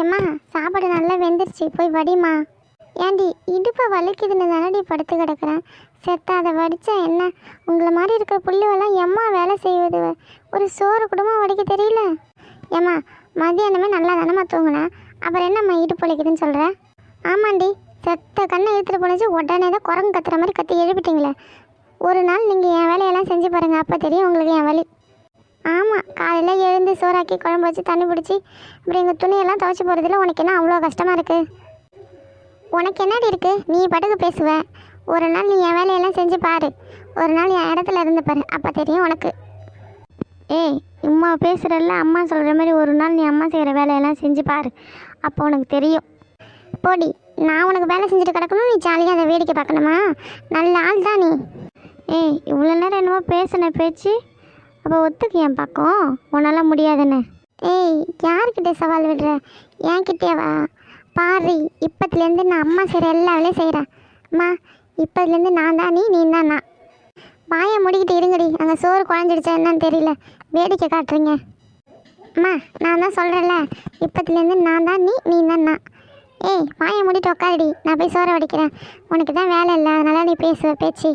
ஏம்மா சாப்பாடு நல்லா வெந்துருச்சு போய் வடிமா ஏண்டி இடுப்பை வலிக்குதுன்னு தானடி படுத்து கிடக்குறேன். செத்த அதை வடித்தா என்ன? உங்களை மாதிரி இருக்கிற புள்ளுவெல்லாம் எம்மா வேலை செய்வது? ஒரு சோறு குடும்பம் வடிக்க தெரியல. ஏம்மா மதியானமே நல்லா தானம்மா தூங்கினேன். அப்புறம் என்னம்மா இடுப்பு வலிக்குதுன்னு சொல்கிறேன் ஆமாண்டி செத்த கண்ணை இழுத்துட்டு போனச்சு உடனே தான் குரங்கு கத்துற மாதிரி கத்தி எழுப்பிட்டீங்களே. ஒரு நாள் நீங்கள் என் வேலையெல்லாம் செஞ்சு பாருங்கள் அப்போ தெரியும் உங்களுக்கு என் வலி. ஆமாம் காலையில் எழுந்து சோறாக்கி குழம்பு வச்சு தண்ணி பிடிச்சி அப்படி எங்கள் துணியெல்லாம் துவைச்சி போகிறதுல உனக்கு என்ன அவ்வளோ கஷ்டமாக இருக்குது உனக்கு என்னடி இருக்குது நீ பட்டுக்கு பேசுவ. ஒரு நாள் நீ என் வேலையெல்லாம் செஞ்சு பாரு. ஒரு நாள் என் இடத்துல இருந்து பாரு. அப்போ தெரியும் உனக்கு. ஏய் அம்மா பேசுகிறல்ல அம்மா சொல்கிற மாதிரி ஒரு நாள் நீ அம்மா செய்கிற வேலையெல்லாம் செஞ்சு பாரு. அப்போ உனக்கு தெரியும். போடி நான் உனக்கு வேலை செஞ்சுட்டு கிடக்கணும் நீ ஜாலியாக அதை வேடிக்கை பார்க்கணுமா? நல்ல ஆள் தான் நீ. ஏய் இவ்வளோ நேரம் என்னமோ பேசின பேச்சு. அப்போ ஒத்துக்கு என் பக்கம். உன்னால் முடியாதுன்னு. ஏய் யார்கிட்ட சவால் விடுற? என்கிட்டேவா பாரு இப்பத்துலேருந்து நான் அம்மா செய்கிற எல்லா வேலையும் செய்கிறேன் அம்மா இப்போதுலேருந்து நான் தான் நீ நீ தான் நான். வாயை முடிக்கிட்டு இருங்கடி. அங்கே சோறு குழஞ்சிடுச்சா என்னன்னு தெரியல. வேடிக்கை காட்டுறீங்க. அம்மா நான் தான் சொல்கிறேன்ல இப்பத்துலேருந்து நான் தான் நீ நீ தான் நான். ஏய் வாயை முடிட்டு உட்காருடி நான் போய் சோறை வடிக்கிறேன். உனக்கு தான் வேலை இல்லை. அதனால நீ பேசுவ பேச்சு.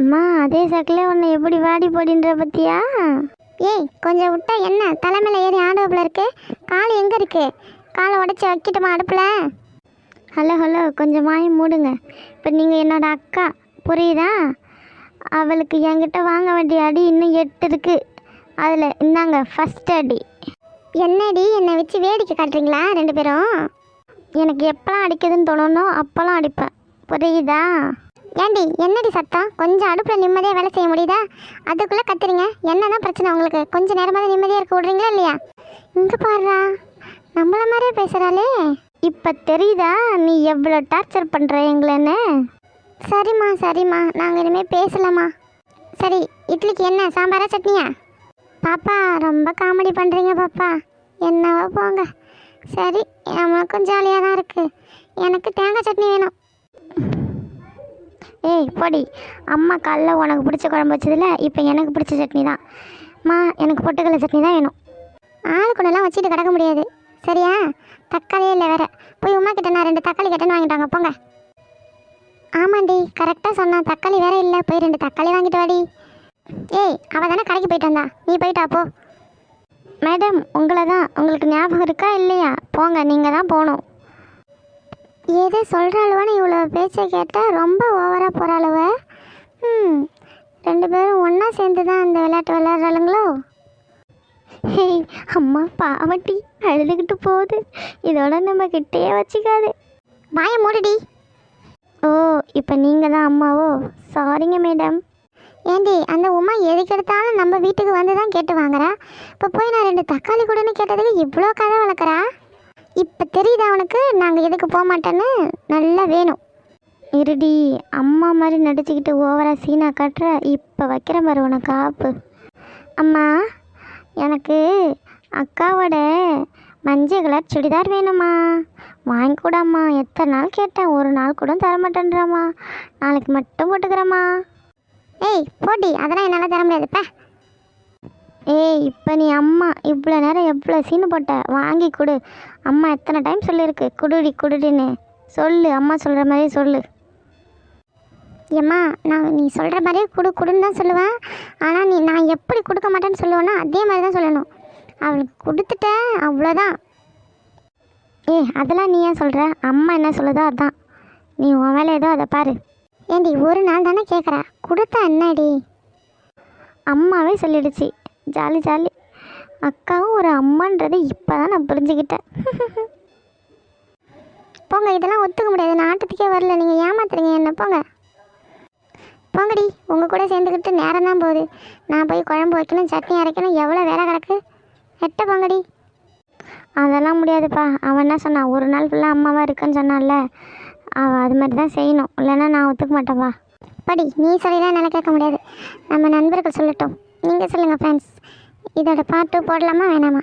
அம்மா அதே சக்கில் உன்னை எப்படி வாடி போடின்ற பத்தியா? ஏய் கொஞ்சம் விட்டா என்ன? தலைமையில் ஏறி ஆடுவப்பில் இருக்கு? கால் எங்கே இருக்கு? காலை உடச்சி வைக்கட்டுமா அடுப்பில்? ஹலோ ஹலோ கொஞ்சம் வாய் மூடுங்க. இப்போ நீங்கள் என்னோட அக்கா புரியுதா? அவளுக்கு என்கிட்ட வாங்க வேண்டிய அடி இன்னும் எட்டு இருக்கு. அதில் இந்தாங்க ஃபஸ்ட் அடி. என்னடி என்னை வச்சு வேடிக்கை காட்டுறீங்களா ரெண்டு பேரும்? எனக்கு எப்போலாம் அடிக்குதுன்னு தோணணும் அப்போல்லாம் அடிப்பேன். புரியுதா? ஏண்டி என்னடி சத்தம்? கொஞ்சம் அடுப்பில் நிம்மதியாக வேலை செய்ய முடியுதா? அதுக்குள்ளே கத்துறீங்க. என்னதான் பிரச்சனை உங்களுக்கு? கொஞ்சம் நேரமாக நிம்மதியாக இருக்க விடுறீங்களா இல்லையா? இங்கே பாடுறா நம்மள மாதிரியே பேசுகிறாளே இப்போ தெரியுதா நீ எவ்வளோ டார்ச்சர் பண்ணுற எங்களன்னு? சரிம்மா சரிம்மா. நாங்கள் இனிமேல் பேசலாமா சரி இட்லிக்கு என்ன? சாம்பாரா சட்னியா? பாப்பா ரொம்ப காமெடி பண்ணுறீங்க பாப்பா. என்னவோ போங்க. சரி நம்மளுக்கும் ஜாலியாக தான் இருக்குது எனக்கு தேங்காய் சட்னி வேணும். ஏய் பொடி. அம்மா காலைல உனக்கு பிடிச்ச குழம்பு வச்சதில்ல இப்போ எனக்கு பிடிச்ச சட்னி தான். அம்மா எனக்கு பொட்டுக்கடலை சட்னி தான் வேணும். ஆளுக்குள்ளெல்லாம் வச்சுட்டு கிடக்க முடியாது. சரியா? தக்காளியே இல்லை வேற. போய் உமா கிட்ட நான் ரெண்டு தக்காளி கட்டன்னு வாங்கிட்டாங்க போங்க. ஆமாண்டி கரெக்டாக சொன்னான் தக்காளி வேற இல்லை. போய் ரெண்டு தக்காளி வாங்கிட்டு வாடி. ஏய் அவள் தானே கடைக்கு போயிட்டு வந்தா. நீ போயிட்டா போ. மேடம் உங்களை தான் உங்களுக்கு ஞாபகம் இருக்கா இல்லையா? போங்க நீங்கள் தான் போகணும். எது சொல்கிறாளுவன்னு இவ்வளோ பேச்சை கேட்டால் ரொம்ப ஓவராக போகிறாளுவ ம் ரெண்டு பேரும் ஒன்றா சேர்ந்து தான் இந்த விளையாட்டு விளையாடுறாளுங்களோ? ஹேய் அம்மா பாவட்டி அழுதுகிட்டு போகுது. இதோட நம்ம கிட்டேயே வச்சுக்காது. வாய மூடுடி. ஓ இப்போ நீங்கள் தான் அம்மாவோ? சாரிங்க மேடம் ஏண்டி அந்த உமா எதுக்கு எடுத்தாலும் நம்ம வீட்டுக்கு வந்து தான் கேட்டு வாங்குறா. இப்போ போய் நான் ரெண்டு தக்காளி கூடன்னு கேட்டதுக்கு இவ்வளோ கதை வளர்க்குறா? இப்போ தெரியுதா அவனுக்கு நாங்கள் எதுக்கு போக மாட்டேன்னு நல்லா வேணும். இருடி அம்மா மாதிரி நடிச்சுக்கிட்டு ஓவராக சீனாக காட்டுற இப்போ வைக்கிற பாரு உனக்கு ஆப்பு. அம்மா எனக்கு அக்காவோட மஞ்சள் கலர் சுடிதார் வேணும்மா. வாங்கி எத்தனை நாள் கேட்டேன். ஒரு நாள் கூட தர மாட்டேன்றாம்மா நாளைக்கு மட்டும் போட்டுக்கிறேம்மா. ஏய் போட்டி அதெல்லாம் என்னால் தர முடியாதுப்பா ஏய் இப்போ நீ அம்மா இவ்வளோ நேரம் எவ்வளோ சீனு போட்ட? வாங்கி கொடு. அம்மா எத்தனை டைம் சொல்லியிருக்கு குடுடி குடுடின்னு. சொல்லு அம்மா சொல்கிற மாதிரி சொல்லு. ஏம்மா நான் நீ சொல்கிற மாதிரியே குடு குடுன்னு தான் சொல்லுவேன். ஆனால் நீ நான் எப்படி கொடுக்க மாட்டேன்னு சொல்லுவேன்னா அதே மாதிரி தான் சொல்லணும். அவளுக்கு கொடுத்துட்டேன் அவ்வளோதான். ஏய் அதெல்லாம் நீ ஏன் சொல்கிற அம்மா என்ன சொல்லுதோ அதான். நீ உன் வேலை ஏதோ அதை பாரு. ஏண்டி ஒரு நாள் தானே கேட்குற கொடுத்தா என்னடி? அம்மாவே சொல்லிடுச்சு. Jolly jolly. அக்காவும் ஒரு அம்மான்றது இப்போ தான் நான் புரிஞ்சுக்கிட்டேன். போங்க இதெல்லாம் ஒத்துக்க முடியாது. நான் ஆட்டத்துக்கே வரல. நீங்கள் ஏமாத்துறீங்க என்ன? போங்க. போங்கடி உங்கள் கூட சேர்ந்துக்கிட்டு நேரம் தான் போகுது. நான் போய் குழம்பு வைக்கணும் சட்னி அரைக்கணும். எவ்வளோ வேலை கிடக்கு? எட்ட போங்கடி. அதெல்லாம் முடியாதுப்பா. அவன் என்ன சொன்னான்? ஒரு நாள் ஃபுல்லாக அம்மாவாக இருக்குன்னு சொன்னான்ல. அவள் அது மாதிரி தான் செய்யணும். இல்லைன்னா நான் ஒத்துக்க மாட்டேன்ப்பா. படி நீ சொல்லிதான் என்னால் கேட்க முடியாது. நம்ம நண்பர்கள் சொல்லட்டும். நீங்கள் சொல்லுங்கள் ஃப்ரெண்ட்ஸ் இதோட பாட்டு போடலாமா வேணாமா?